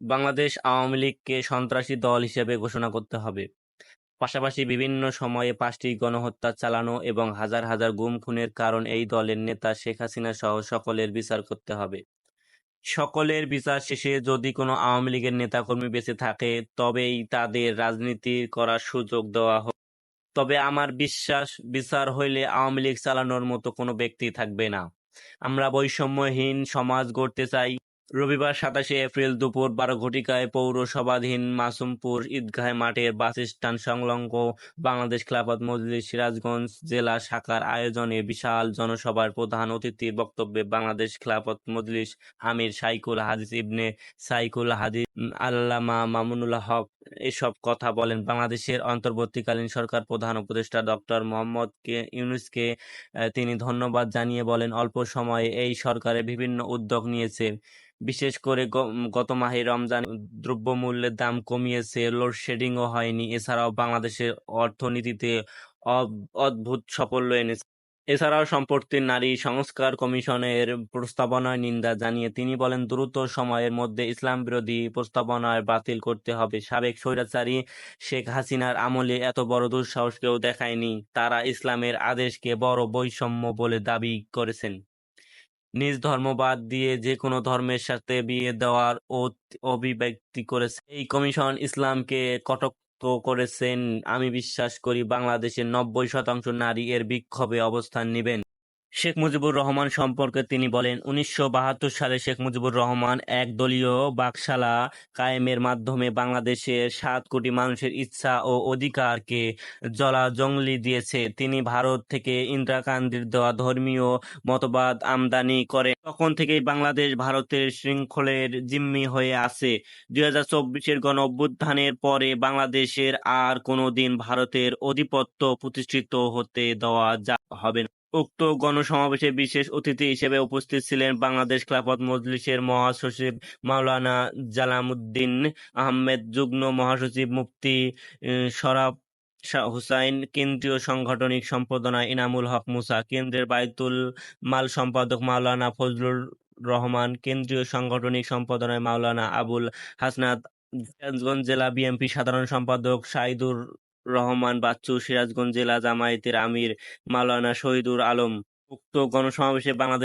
বাংলাদেশ আওয়ামী লীগকে সন্ত্রাসী দল হিসেবে ঘোষণা করতে হবে। পাশাপাশি বিভিন্ন সময়ে পাঁচটি গণহত্যা চালানো এবং হাজার হাজার গুম খুনের কারণ এই দলের নেতা শেখ হাসিনা সহ সকলের বিচার করতে হবে। সকলের বিচার শেষে যদি কোনো আওয়ামী লীগের নেতাকর্মী বেঁচে থাকে, তবেই তাদের রাজনীতি করার সুযোগ দেওয়া হোক। তবে আমার বিশ্বাস, বিচার হইলে আওয়ামী লীগ চালানোর মতো কোনো ব্যক্তি থাকবে না। আমরা বৈষম্যহীন সমাজ গড়তে চাই রবিবার সাতাশে এপ্রিল দুপুর বারো ঘটিকায় পৌরসভাধীন মাসুমপুর ঈদগাহ মাঠের বাস স্ট্যান্ড সংলগ্ন বাংলাদেশ খেলাফত মজলিস সিরাজগঞ্জ জেলা শাখার আয়োজনে বিশাল জনসভার প্রধান অতিথির বক্তব্যে বাংলাদেশ খেলাফত মজলিস আমির সাইকুল হাদিস ইবনে সাইকুল হাদিস আল্লামা মামুনুল্লাহ হক এসব কথা বলেন। বাংলাদেশের অন্তর্বর্তীকালীন সরকার প্রধান উপদেষ্টা ডক্টর মোহাম্মদ কে, ইউনুসকে তিনি ধন্যবাদ জানিয়ে বলেন, অল্প সময়ে এই সরকারের বিভিন্ন উদ্যোগ নিয়েছে। বিশেষ করে গত মাহে রমজান দ্রব্যমূল্যের দাম কমিয়েছে লোডশেডিংও হয়নি। এছাড়াও বাংলাদেশের অর্থনীতিতে অদ্ভুত সাফল্য এনেছে। এছাড়াও সম্প্রতি নারী সংস্কার কমিশনের প্রস্তাবনায় নিন্দা জানিয়ে তিনি বলেন, দ্রুত সময়ের মধ্যে ইসলাম বিরোধী প্রস্তাবনায় বাতিল করতে হবে। সাবেক স্বৈরাচারী শেখ হাসিনার আমলে এত বড় দুঃসাহস কেউ দেখায়নি। তারা ইসলামের আদেশকে বড় বৈষম্য বলে দাবি করেছেন। নিজ ধর্ম বাদ দিয়ে যে কোনো ধর্মের সাথে বিয়ে দেওয়ার অভিব্যক্তি করেছে। এই কমিশন ইসলামকে কটাক্ষ করেছেন। আমি বিশ্বাস করি বাংলাদেশের নব্বই শতাংশ নারী এর বিক্ষোভে অবস্থান নেবেন। শেখ মুজিবুর রহমান সম্পর্কে তিনি বলেন, উনিশশো বাহাত্তর সালে শেখ মুজিবুর রহমান এক দলীয় বাকশালা কায়েমের মাধ্যমে বাংলাদেশের সাত কোটি মানুষের ইচ্ছা ও অধিকারকে জলাজংলি দিয়েছে। তিনি ভারত থেকে ইন্দিরা গান্ধীর দেওয়া ধর্মীয় মতবাদ আমদানি করেন। তখন থেকেই বাংলাদেশ ভারতের শৃঙ্খলের জিম্মি হয়ে আছে। দুই হাজার চব্বিশের গণ অভ্যুত্থানের পরে বাংলাদেশের আর কোনোদিন ভারতের আধিপত্য প্রতিষ্ঠিত হতে দেওয়া হবে না। উক্ত গণসমাবেশে বিশেষ অতিথি হিসেবে উপস্থিত ছিলেন বাংলাদেশ খেলাফত মজলিসের মহাসচিব মাওলানা জালামুদ্দিন আহমেদ, যুগ্ম মহাসচিব মুফতি শরাফ হুসাইন, কেন্দ্রীয় সাংগঠনিক সম্পাদনা ইনামুল হক মুসা, কেন্দ্রের বায়তুল মাল সম্পাদক মাওলানা ফজলুর রহমান, কেন্দ্রীয় সাংগঠনিক সম্পাদনায় মাওলানা আবুল হাসনাত জেলা বিএনপি সাধারণ সম্পাদক সাইদুর রহমান বাচ্চু সিরাজগঞ্জ জেলা জামায়াতের আমির মাওলানা শহীদুর আলম উক্ত গণসমাবেশে বাংলাদেশ